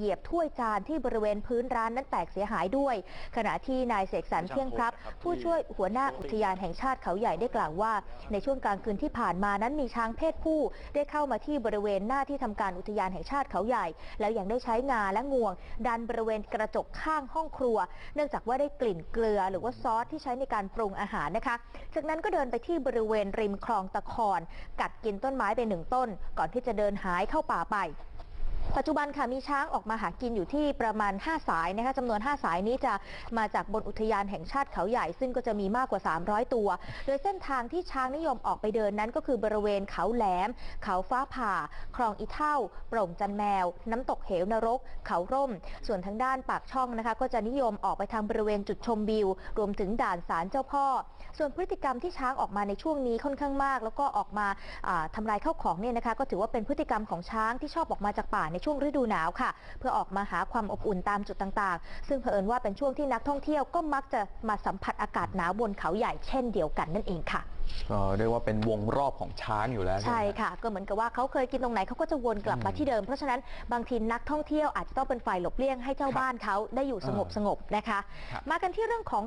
เหยียบถ้วยจานที่บริเวณพื้นร้านนั้นแตกเสียหายด้วย ขณะที่นายเสกสรรเที่ยงพรับ ผู้ช่วยหัวหน้าอุทยานแห่งชาติเขาใหญ่ได้กล่าวว่า ในช่วงกลางคืนที่ผ่านมานั้นมีช้างเพศผู้ได้เข้ามาที่บริเวณหน้าที่ทำการอุทยานแห่งชาติเขาใหญ่ แล้วยังได้ใช้งาและงวง ดันบริเวณกระจกข้างห้องครัว เนื่องจากว่าได้กลิ่นเกลือ หรือว่าซอสที่ใช้ในการปรุงอาหารนะคะ จากนั้นก็เดินไปที่บริเวณริมคลองตะคอนกัดกินต้นไม้ไปหนึ่งต้น ก่อนที่จะเดินหายเข้าป่าไป ปัจจุบันค่ะมีช้างออกมาหากินอยู่ที่ประมาณ 5 สายนะคะจำนวน 5 สายนี้จะมาจากบนอุทยานแห่งชาติเขาใหญ่ ซึ่งก็จะมีมากกว่า 300 ตัว โดยเส้นทางที่ช้างนิยมออกไปเดินนั้นก็คือบริเวณเขาแหลม เขาฟ้าผ่า คลองอีเท่า โปร่งจันแมว น้ำตกเหวนรก เขาร่ม ส่วนทางด้านปากช่องนะคะ ก็จะนิยมออกไปทางบริเวณจุดชมวิว รวมถึงด่านศาลเจ้าพ่อ ส่วนพฤติกรรมที่ช้างออกมาในช่วงนี้ค่อนข้างมาก แล้วก็ออกมาอ่าทำลายข้าวของเนี่ยนะคะ ก็ถือว่าเป็นพฤติกรรมของช้างที่ชอบออกมาจากป่าในช่วงฤดูหนาวค่ะ เพื่อออกมาหาความอบอุ่นตามจุดต่างๆ ซึ่งเผอิญว่าเป็นช่วงที่นักท่องเที่ยวก็มักจะมาสัมผัสอากาศหนาวบนเขาใหญ่เช่นเดียวกันนั่นเองค่ะก็เรียกว่าเป็นวงรอบของช้างอยู่แล้ว ใช่ไหมค่ะ ก็เหมือนกับว่าเขาเคยกินตรงไหนเขาก็จะวนกลับมาอืมที่เดิม เพราะฉะนั้นบางทีนักท่องเที่ยวอาจจะต้องเป็นฝ่ายหลบเลี่ยงให้เจ้าครับบ้านเขาได้อยู่สงบอ่าสงบๆนะคะครับมากันที่เรื่องของ